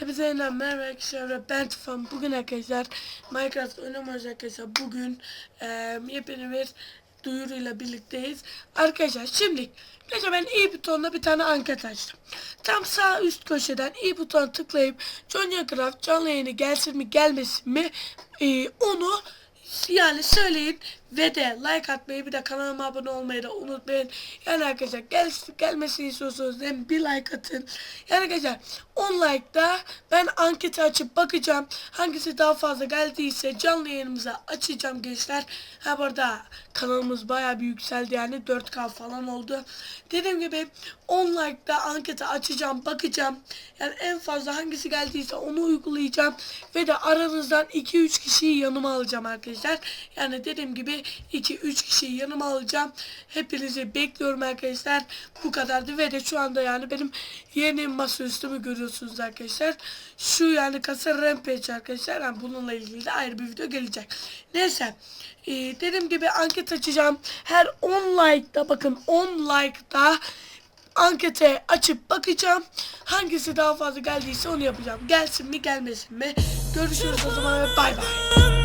Hepinize yeniden merhaba arkadaşlar ben Tufan. Bugün arkadaşlar Minecraft oynamıyoruz arkadaşlar bugün eee yepyeni bir duyuruyla birlikteyiz. Arkadaşlar şimdi Gece ben i butonuna bir tane anket açtım. Tam sağ üst köşeden i butona tıklayıp John Minecraft canlı yayını gelsin mi gelmesin mi eee, onu yani söyleyin ve de like atmayı bir de kanalıma abone olmayı da unutmayın. Yani arkadaşlar gel, gelmesini istiyorsanız hem bir like atın. Yani arkadaşlar 10 like'da ben anketi açıp bakacağım. Hangisi daha fazla geldiyse canlı yayınımıza açacağım gençler. Ha bu arada kanalımız bayağı bir yükseldi yani 4K falan oldu. Dediğim gibi 10 like'da anketi açacağım bakacağım. Yani en fazla hangisi geldiyse onu uygulayacağım. Ve de aranızdan 2-3 kişiyi yanıma alacağım arkadaşlar. Yani dediğim gibi 2-3 kişiyi yanıma alacağım. Hepinizi bekliyorum arkadaşlar. Bu kadardı ve de şu anda yani benim yeni masaüstümü görüyorsunuz arkadaşlar. Şu yani kasa rampage arkadaşlar. Yani bununla ilgili de ayrı bir video gelecek. Neyse. Ee, dediğim gibi anket açacağım. Her 10 like'da bakın 10 like'da ankete açıp bakacağım. Hangisi daha fazla geldiyse onu yapacağım. Gelsin mi gelmesin mi? Görüşürüz o zaman ve bay bay.